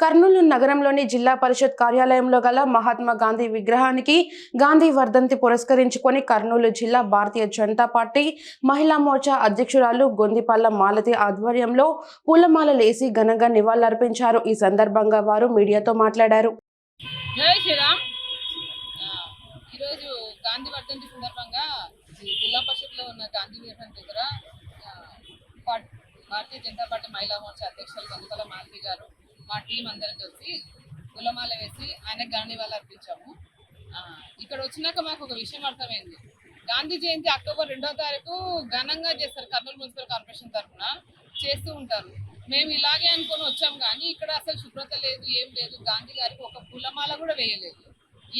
కర్నూలు నగరంలోని జిల్లా పరిషత్ కార్యాలయంలో గల మహాత్మా గాంధీ విగ్రహానికి గాంధీ వర్ధంతి పురస్కరించుకొని కర్నూలు జిల్లా భారతీయ జనతా పార్టీ మహిళా మోర్చా అధ్యక్షురాలు గొందిపల్ల మాలతి ఆధ్వర్యంలో పూలమాలలేసి ఘనంగా నివాళులర్పించారు. ఈ సందర్భంగా వారు మీడియాతో మాట్లాడారు. ఈరోజు గాంధీ వర్ధంతి సందర్భంగా జిల్లా పరిషత్లో ఉన్న గాంధీ విగ్రహం దగ్గర భారతీయ జనతా పార్టీ మహిళా మోర్చా అధ్యక్షులు గంగుల మాలతి గారు మా టీం అందరం కలిసి గులమాల వేసి ఆయనకు గాంధీ వాళ్ళు అర్పించాము ఇక్కడ వచ్చినాక మాకు ఒక విషయం అర్థమైంది. గాంధీ జయంతి అక్టోబర్ రెండో తారీఖు ఘనంగా చేస్తారు కర్నూలు మున్సిపల్ కార్పొరేషన్ తరఫున. చేస్తూ ఉంటారు. మేము ఇలాగే అనుకొని వచ్చాం కానీ ఇక్కడ అసలు శుభ్రత లేదు ఏం లేదు. గాంధీ గారికి ఒక పూలమాల కూడా వేయలేదు.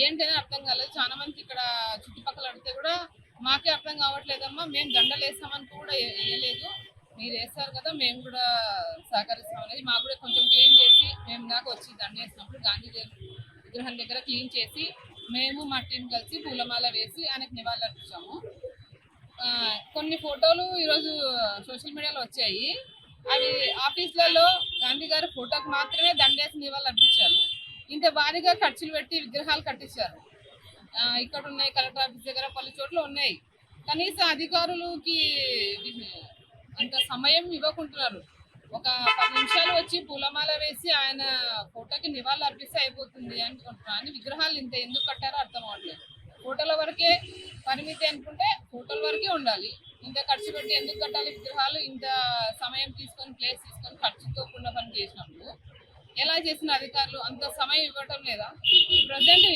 ఏంటనే అర్థం కాలేదు. చాలా మంది ఇక్కడ చుట్టుపక్కల అడిగితే కూడా మాకే అర్థం కావట్లేదమ్మా మేము దండలు వేస్తామని కూడా వేయలేదు. మీరు వేస్తారు కదా మేము కూడా సహకరిస్తాం అనేది మాకు కూడా కొంచెం క్లీన్ చేసి మేము దాకా వచ్చి దండ వేసినప్పుడు గాంధీ విగ్రహం దగ్గర క్లీన్ చేసి మేము మా టీం కలిసి పూలమాల వేసి ఆయనకు నివాళులు అర్పించాము. కొన్ని ఫోటోలు ఈరోజు సోషల్ మీడియాలో వచ్చాయి. అవి ఆఫీసులలో గాంధీ గారి ఫోటోకి మాత్రమే దండేసి నివాళులు అర్పించారు. ఇంత భారీగా ఖర్చులు పెట్టి విగ్రహాలు కట్టించారు. ఇక్కడ ఉన్నాయి కలెక్టర్ ఆఫీస్ దగ్గర పలు చోట్ల ఉన్నాయి. కనీసం అధికారులకి సమయం ఇవ్వకుంటున్నారు. ఒక పది నిమిషాలు వచ్చి పూలమాల వేసి ఆయన ఫోటోకి నివాళులు అర్పిస్తే అయిపోతుంది అనుకుంటున్నాను అని విగ్రహాలు ఇంత ఎందుకు కట్టారో అర్థం అవ్వట్లేదు. ఫోటోల వరకే పరిమితి అనుకుంటే ఫోటోల వరకే ఉండాలి. ఇంత ఖర్చు పెట్టి ఎందుకు కట్టాలి విగ్రహాలు? ఇంత సమయం తీసుకొని ప్లేస్ తీసుకొని ఖర్చుతో కూడిన పని చేసినప్పుడు ఎలా చేసిన అధికారులు? అంత సమయం ఇవ్వటం లేదా? ప్రజెంట్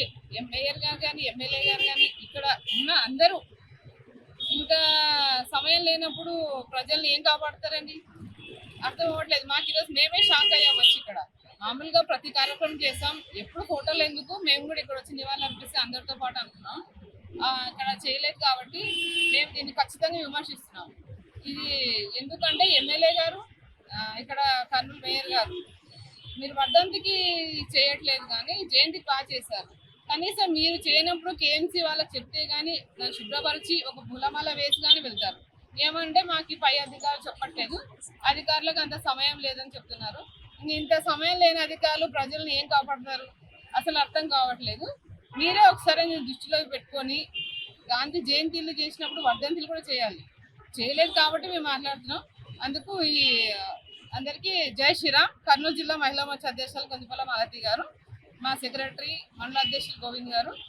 మేయర్ గారు కానీ ఎమ్మెల్యే గారు కానీ ఇక్కడ ఉన్న అందరూ ఇంత సమయం లేనప్పుడు ప్రజల్ని ఏం కాపాడతారండి? అర్థం అవ్వట్లేదు. మాకు ఈరోజు మేమే షాక్ అయ్యాం వచ్చి ఇక్కడ. మామూలుగా ప్రతి కార్యక్రమం చేస్తాం. ఎప్పుడు ఫోటోలు ఎందుకు? మేము కూడా ఇక్కడ వచ్చి నివాళులు అందరితో పాటు అనుకున్నాం. ఇక్కడ చేయలేదు కాబట్టి మేము దీన్ని ఖచ్చితంగా విమర్శిస్తున్నాం. ఇది ఎందుకంటే ఎమ్మెల్యే గారు ఇక్కడ కర్నూలు మేయర్ గారు మీరు వర్ధంతికి చేయట్లేదు కానీ జయంతికి బాగా చేశారు. కనీసం మీరు చేయనప్పుడు కేఎంసీ వాళ్ళకి చెప్తే కానీ దాన్ని శుభ్రపరిచి ఒక పూలమాల వేసి కానీ వెళ్తారు. ఏమంటే మాకు పై అధికారులు చెప్పట్లేదు. అధికారులకు అంత సమయం లేదని చెప్తున్నారు. ఇంత సమయం లేని అధికారులు ప్రజల్ని ఏం కాపాడుతారు అసలు అర్థం కావట్లేదు. మీరే ఒకసారి నేను దృష్టిలో పెట్టుకొని గాంధీ జయంతిలు చేసినప్పుడు వర్ధంతిలు కూడా చేయాలి. చేయలేదు కాబట్టి మేము మాట్లాడుతున్నాం. అందుకు ఈ అందరికీ జై శ్రీరామ్. కర్నూలు జిల్లా మహిళా మోర్చా అధ్యక్షులు కొందిపల్ల మాలతి గారు మా సెక్రటరీ మండల అధ్యక్షులు గోవింద్ గారు.